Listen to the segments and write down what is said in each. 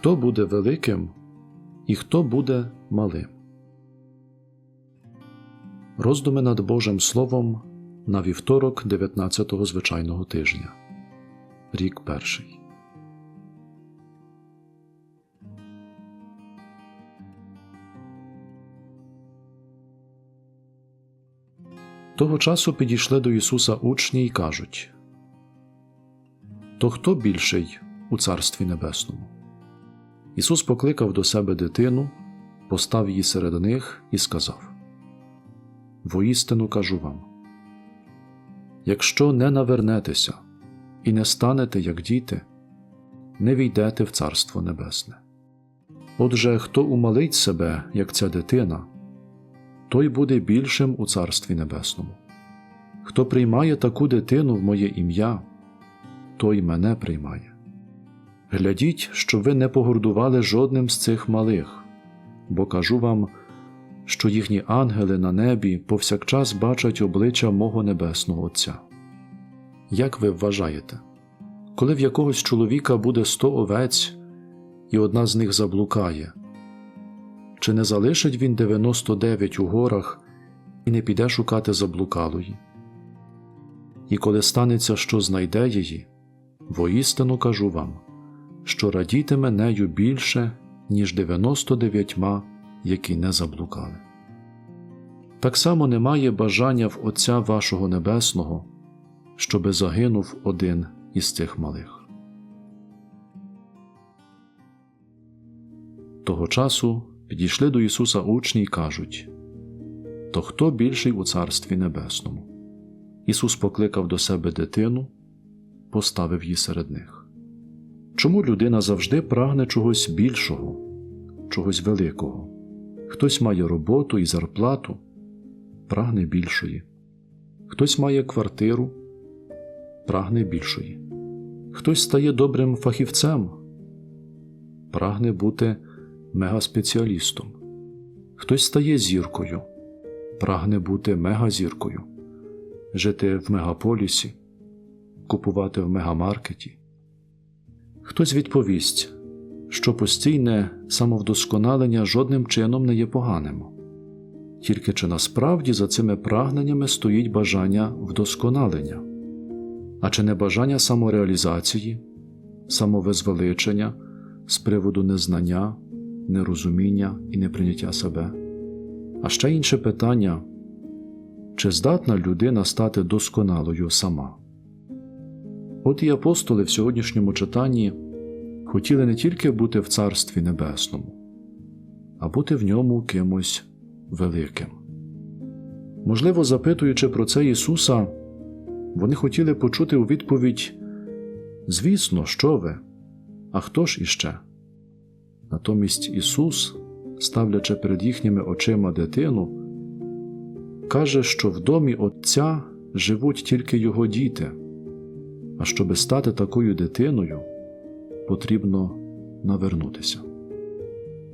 Хто буде великим і хто буде малим? Роздуми над Божим Словом на вівторок 19-го звичайного тижня. Рік перший. Того часу підійшли до Ісуса учні й кажуть То хто більший у Царстві Небесному? Ісус покликав до себе дитину, постав її серед них і сказав Воістину кажу вам якщо не навернетеся і не станете, як діти, не війдете в Царство Небесне. Отже, хто умалить себе, як ця дитина, той буде більшим у Царстві Небесному. Хто приймає таку дитину в моє ім'я, той мене приймає. Глядіть, щоб ви не погордували жодним з цих малих, бо кажу вам, що їхні ангели на небі повсякчас бачать обличчя мого небесного Отця. Як ви вважаєте, коли в якогось чоловіка буде сто овець, і одна з них заблукає, чи не залишить він 99 у горах і не піде шукати заблукалої? І коли станеться, що знайде її, воістину кажу вам, що радітиме нею більше, ніж 99, які не заблукали. Так само немає бажання в Отця вашого Небесного, щоби загинув один із цих малих. Того часу підійшли до Ісуса учні й кажуть То хто більший у Царстві Небесному? Ісус покликав до себе дитину, поставив її серед них. Чому людина завжди прагне чогось більшого, чогось великого? Хтось має роботу і зарплату, прагне більшої, хтось має квартиру, прагне більшої, хтось стає добрим фахівцем, прагне бути мегаспеціалістом, хтось стає зіркою, прагне бути мегазіркою, жити в мегаполісі, купувати в мегамаркеті. Хтось відповість, що постійне самовдосконалення жодним чином не є поганим. Тільки чи насправді за цими прагненнями стоїть бажання вдосконалення, а чи не бажання самореалізації, самовизвеличення з приводу незнання, нерозуміння і неприйняття себе? А ще інше питання чи здатна людина стати досконалою сама? От і апостоли в сьогоднішньому читанні хотіли не тільки бути в Царстві Небесному, а бути в ньому кимось великим. Можливо, запитуючи про це Ісуса, вони хотіли почути у відповідь Звісно, що ви? А хто ж іще? Натомість Ісус, ставлячи перед їхніми очима дитину, каже, що в домі Отця живуть тільки Його діти, а щоби стати такою дитиною, потрібно навернутися.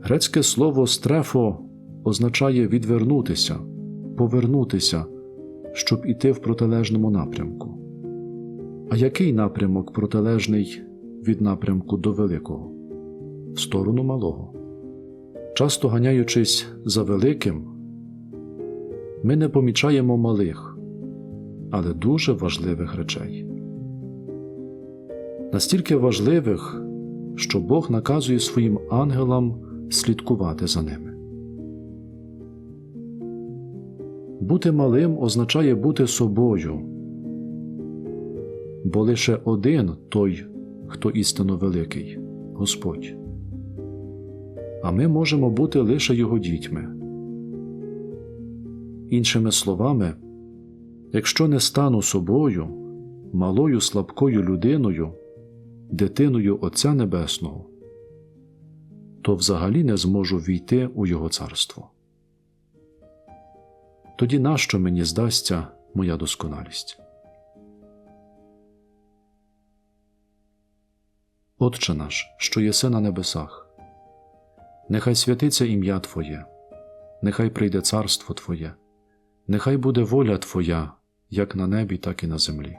Грецьке слово стрефо означає відвернутися, повернутися, щоб іти в протилежному напрямку. А який напрямок протилежний від напрямку до великого? В сторону малого. Часто ганяючись за великим, ми не помічаємо малих, але дуже важливих речей. Настільки важливих, що Бог наказує своїм ангелам слідкувати за ними. Бути малим означає бути собою, бо лише один той, хто істинно великий Господь. А ми можемо бути лише Його дітьми. Іншими словами, якщо не стану собою, малою слабкою людиною, дитиною Отця Небесного, то взагалі не зможу війти у Його царство. Тоді нащо мені здасться моя досконалість? Отче наш, що єси на небесах, нехай святиться ім'я Твоє, нехай прийде царство Твоє, нехай буде воля Твоя, як на небі, так і на землі.